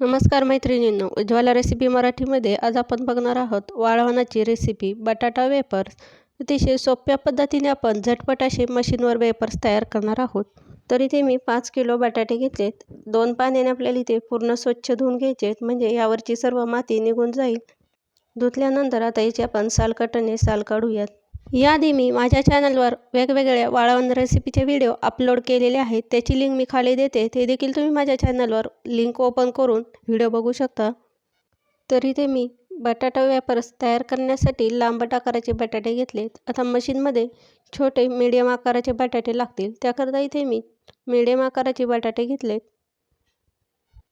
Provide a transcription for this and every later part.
नमस्कार मैत्रिणींनो उज्ज्वला रेसिपी मराठीमध्ये आज आपण बघणार आहोत वाळवणाची रेसिपी बटाटा वेपर्स अतिशय सोप्या पद्धतीने आपण झटपट असे मशीनवर वेपर्स तयार करणार आहोत. तर इथे मी पाच किलो बटाटे घेतलेत. दोन पाण्याने आपल्याला इथे पूर्ण स्वच्छ धुवून घ्यायचे आहेत म्हणजे यावरची सर्व माती निघून जाईल. धुतल्यानंतर आता याची आपण सालकटने साल काढूयात. याआधी मी माझ्या चॅनलवर वेगवेगळ्या वाळवण रेसिपीचे व्हिडिओ अपलोड केलेले आहेत त्याची लिंक मी खाली देते ते देखील तुम्ही माझ्या चॅनलवर लिंक ओपन करून व्हिडिओ बघू शकता. तर इथे मी बटाटा वेपर्स तयार करण्यासाठी लांबट आकाराचे बटाटे घेतलेत आता मशीनमध्ये छोटे मीडियम आकाराचे बटाटे लागतील त्याकरता इथे मी मीडियम आकाराचे बटाटे घेतलेत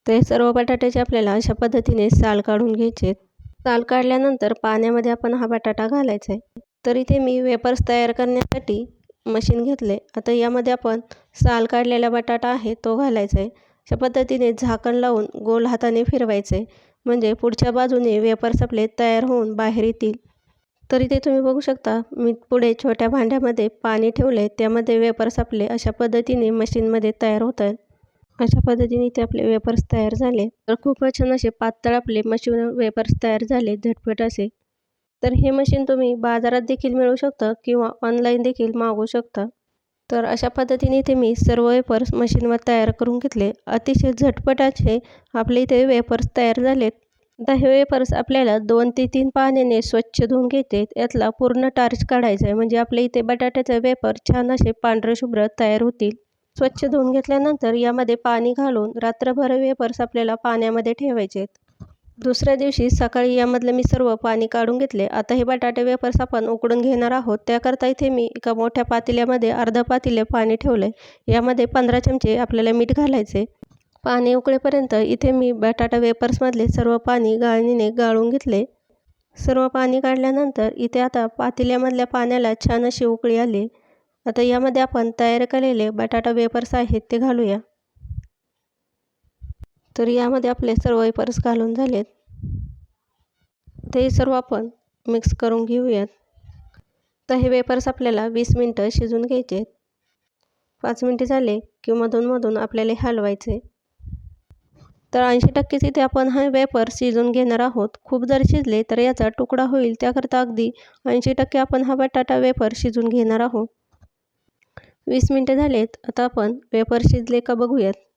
ते सर्व बटाट्याचे आपल्याला अशा पद्धतीने साल काढून घ्यायचे साल काढल्यानंतर पाण्यामध्ये आपण हा बटाटा घालायचा आहे. तर इथे मी वेपर्स तयार करण्यासाठी मशीन घेतले. आता यामध्ये आपण साल काढलेला बटाटा आहे तो घालायचा आहे. अशा पद्धतीने झाकण लावून गोल हाताने फिरवायचे. म्हणजे पुढच्या बाजूने वेपर्स आपले तयार होऊन बाहेर येतील. तर इथे तुम्ही बघू शकता मी पुढे छोट्या भांड्यामध्ये पाणी ठेवले. त्यामध्ये वेपर्स आपले अशा पद्धतीने मशीनमध्ये तयार होत आहेत. अशा पद्धतीने इथे आपले वेपर्स तयार झाले. तर खूपच छान असे पातळ आपले मशीन वेपर्स तयार झाले. झटपट असे तर हे मशीन तुम्ही बाजारात देखील मिळू शकता किंवा ऑनलाईन देखील मागवू शकता. तर अशा पद्धतीने इथे मी सर्व वेपर्स मशीनवर तयार करून घेतले. अतिशय झटपटाचे आपले इथे वेपर्स तयार झालेत. आता हे वेपर्स आपल्याला दोन ते तीन पाण्याने स्वच्छ धुवून घेते. यातला पूर्ण टार्च काढायचा आहे. म्हणजे आपल्या इथे बटाट्याचे वेपर छान असे पांढरे शुभ्र तयार होतील. स्वच्छ धुवून घेतल्यानंतर यामध्ये पाणी घालून रात्रभर वेपर्स आपल्याला पाण्यामध्ये ठेवायचे आहेत दुसऱ्या दिवशी सकाळी यामधलं मी सर्व पाणी काढून घेतले. आता हे बटाटे वेपर्स आपण उकडून घेणार आहोत. त्याकरता इथे मी एका मोठ्या पातेल्यामध्ये अर्धा पातेले पाणी ठेवलं आहे यामध्ये पंधरा चमचे आपल्याला मीठ घालायचे पाणी उकळेपर्यंत इथे मी बटाटा वेपर्समधले सर्व पाणी गाळणीने गाळून घेतले. सर्व पाणी काढल्यानंतर इथे आता पातेल्यामधल्या पाण्याला छान अशी उकळी आली. आता यामध्ये आपण तयार केलेले बटाटा वेपर्स आहेत ते घालूया. तर यामध्ये आपले सर्व वेपर्स घालून झालेत. ते सर्व आपण मिक्स करून घेऊयात. तर हे वेपर्स आपल्याला वीस मिनटं शिजून घ्यायचे आहेत पाच मिनटे झाले की मधून आपल्याला हलवायचे. तर ऐंशी टक्केच इथे आपण हा वेपर शिजून घेणार आहोत. खूप जर शिजले तर याचा तुकडा होईल. त्याकरता अगदी ऐंशी टक्के आपण हा बटाटा वेपर शिजून घेणार आहोत. वीस मिनटं झालेत. आता आपण वेपर शिजले का बघूयात.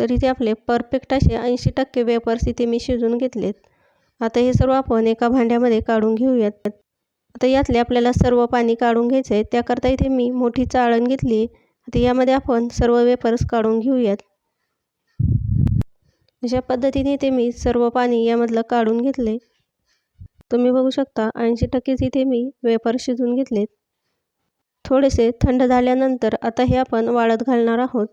तर इथे आपले परफेक्ट असे ऐंशी टक्के वेपर्स इथे मी शिजून घेतलेत. आता हे सर्व आपण एका भांड्यामध्ये काढून घेऊयात. आता यातले आपल्याला सर्व पाणी काढून घ्यायचं आहे त्याकरता इथे मी मोठी चाळण घेतली. आता यामध्ये आपण सर्व वेपर्स काढून घेऊयात. अशा पद्धतीने इथे मी सर्व पाणी यामधलं काढून घेतले तुम्ही बघू शकता ऐंशी टक्केच इथे मी वेपर शिजून घेतलेत. थोडेसे थंड झाल्यानंतर आता हे आपण वाळत घालणार आहोत.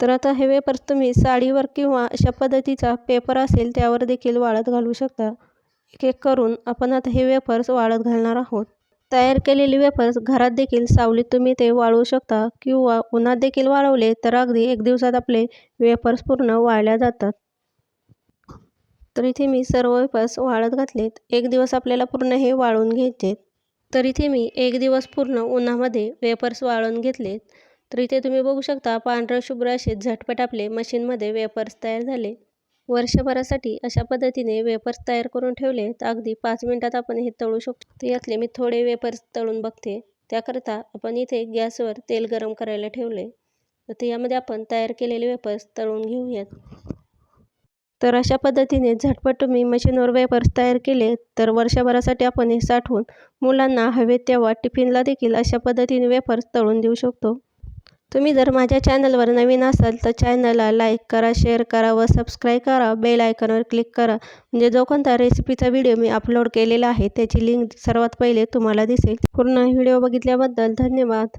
तर आता हे वेपर्स तुम्ही साडीवर किंवा अशा पद्धतीचा पेपर असेल त्यावर देखील वाळत घालू शकता. एक एक करून आपण आता हे वेफर्स वाळत घालणार आहोत. तयार केलेले वेफर्स घरात देखील सावलीत तुम्ही ते वाळवू शकता किंवा उन्हात देखील वाळवले तर अगदी एक दिवसात आपले वेफर्स पूर्ण वाळल्या जातात. तर इथे मी सर्व वेपर्स वाळत घातलेत. एक दिवस आपल्याला पूर्ण हे वाळून घ्यायचे तर इथे मी एक दिवस पूर्ण उन्हामध्ये वेफर्स वाळून घेतलेत. तर इथे तुम्ही बघू शकता पांढरं शुभ्र असे झटपट आपले मशीनमध्ये वेपर्स तयार झाले. वर्षभरासाठी अशा पद्धतीने वेपर्स तयार करून ठेवले तर अगदी पाच मिनटात आपण हे तळू शकतो. तर यातले मी थोडे वेपर्स तळून बघते. त्याकरता आपण इथे गॅसवर तेल गरम करायला ठेवले. तर यामध्ये आपण तयार केलेले वेपर्स तळून घेऊयात. तर अशा पद्धतीने झटपट तुम्ही मशीनवर वेपर्स तयार केले तर वर्षभरासाठी आपण हे साठवून मुलांना हवेत तेव्हा टिफिनला देखील अशा पद्धतीने वेपर्स तळून देऊ शकतो. तुम्ही जर माझ्या चॅनलवर नवीन असाल तर चॅनलला लाईक करा शेअर करा व सबस्क्राईब करा. बेल आयकॉनवर क्लिक करा. म्हणजे जो कोणता रेसिपीचा व्हिडिओ मी अपलोड केलेला आहे त्याची लिंक सर्वात पहिले तुम्हाला दिसेल. पूर्ण व्हिडिओ बघितल्याबद्दल धन्यवाद.